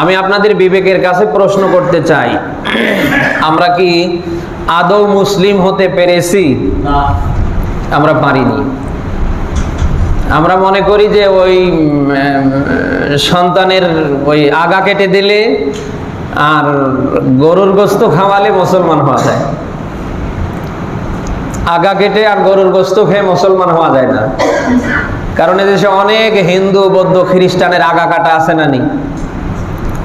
আমি আপনাদের বিবেকের কাছে প্রশ্ন করতে চাই। আমরা কি আদৌ মুসলিম হতে পেরেছি? আমরা পারিনি। আমরা মনে করি যে ওই সন্তানের ওই আগা কেটে দিলে আর গরুর গোস্ত খাওয়ালে মুসলমান হওয়া যায়। আগা কেটে আর গরুর গোস্ত খেয়ে মুসলমান হওয়া যায় না। কারণ এদেশে অনেক হিন্দু, বৌদ্ধ, খ্রিস্টানের আগা কাটা আছে না নি?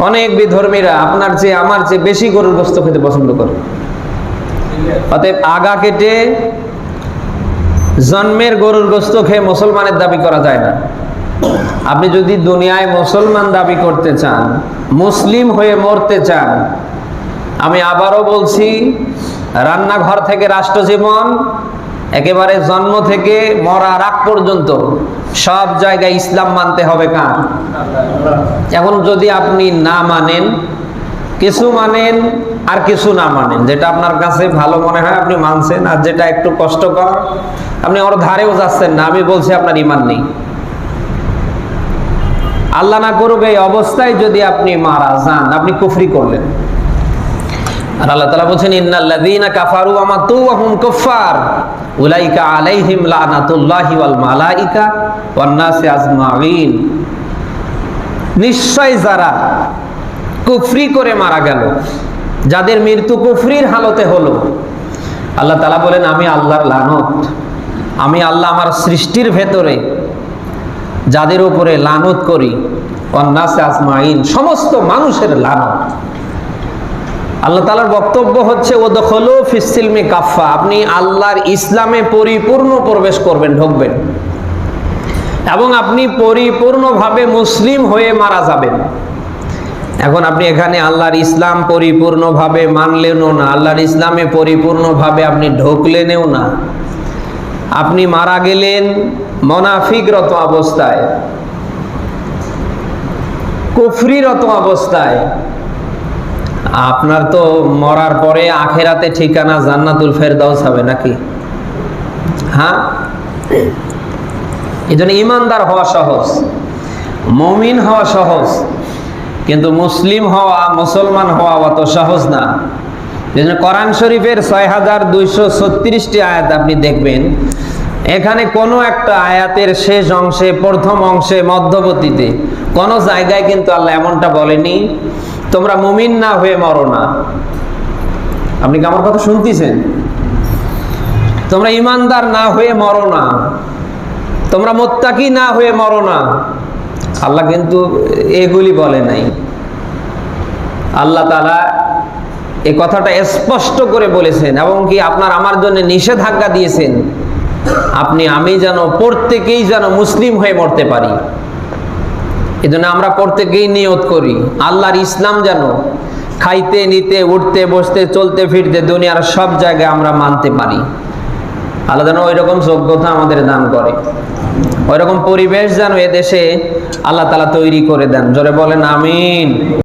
অনেক বিধর্মীরা আপনার চেয়ে আমার চেয়ে বেশি গরুর গোস্ত খেতে পছন্দ করে। অতএব আগা কেটে জন্মের গরুর গোস্ত খেয়ে মুসলমানের দাবি করা যায় না। আপনি যদি দুনিয়ায় মুসলমান দাবি করতে চান, মুসলিম হয়ে মরতে চান, আমি আবারও বলছি, রান্নাঘর থেকে রাষ্ট্রজীবন একেবারে জন্ম থেকে মরার আগ পর্যন্ত সব জায়গায় ইসলাম মানতে হবে কার? এখন যদি আপনি না মানেন, কিছু মানেন আর কিছু না মানেন, যেটা আপনার কাছে ভালো মনে হয় আপনি মানছেন আর যেটা একটু কষ্টকর, আপনি ওর ধারেও যাচ্ছেন না, আমি বলছি আপনার ইমান নেই। আল্লাহ না করুক এই অবস্থায় যদি আপনি মারা যান, আপনি কুফরি করলেন। আর আল্লাহ তালা বলছেন, ইন্নাল্লাযীনা কাফারু আমাতু ওয়া হুম কুফার উলাইকা আলাইহিম লানাতুল্লাহি ওয়াল মালাইকা ওয়ান নাসি আজমাইন নিশ্চয় যারা কুফরি করে মারা গেল, যাদের মৃত্যু কুফরির হালতে হলো, আল্লাহ তালা বলেন, আমি আল্লাহর লানত, আমি আল্লাহ আমার সৃষ্টির ভেতরে যাদের উপরে লানত করি অন্নাসে আজমাইন সমস্ত মানুষের লানত। আল্লাহ তালার বক্তব্য হচ্ছে ও দখলো ফিসিলমে কাফা আপনি আল্লাহর ইসলামে পরিপূর্ণ প্রবেশ করবেন, ঢুকবেন। এবং আপনি পরিপূর্ণভাবে মুসলিম হয়ে মারা যাবেন। এখন আপনি এখানে আল্লাহর ইসলাম পরিপূর্ণভাবে মানলেনও না, আল্লাহর ইসলামে পরিপূর্ণভাবে আপনি ঢুকলেনও না। আপনি মারা গেলেন মনাফিকরত অবস্থায়, কুফরিরত অবস্থায়। আপনার তো মরার পরে আখেরাতে ঠিকানা জান্নাতুল ফেরদাউস হবে নাকি? হ্যাঁ? এই জন্য ইমানদার হওয়া সহজ, মমিন হওয়া সহজ, কিন্তু মুসলিম হওয়া, মুসলমান হওয়া অত সহজ না। এই জন্য কোরআন শরীফের ছয় হাজার দুইশো ছত্রিশটি আয়াত আপনি দেখবেন এখানে কোনো একটা আয়াতের শেষ অংশে, প্রথম অংশে, মধ্যবর্তীতে কোনো জায়গায় কিন্তু আল্লাহ এমনটা বলেনি, তোমরা মুমিন না হয়ে মরো না। আপনি কি আমার কথা শুনতেছেন? তোমরা ইমানদার না হয়ে মরো না। তোমরা মোত্তাকি না হয়ে মরো না। আল্লাহ কিন্তু এগুলি বলে নাই। আল্লাহ তালা এই কথাটা স্পষ্ট করে বলেছেন এবং কি আপনার আমার জন্য নিষেধাজ্ঞা দিয়েছেন। আপনি, আমি যেন প্রত্যেকেই যেন মুসলিম হয়ে মরতে পারি। এই জন্য আমরা প্রত্যেকেই নিয়ত করি, আল্লাহর ইসলাম যেন খাইতে, নিতে, উঠতে, বসতে, চলতে, ফিরতে, দুনিয়ার সব জায়গায় আমরা মানতে পারি। আল্লাহ যেন ওই রকম যোগ্যতা আমাদের দান করে। ওই রকম পরিবেশ যেন এদেশে আল্লাহ তালা তৈরি করে দেন। জোরে বলেন, আমিন।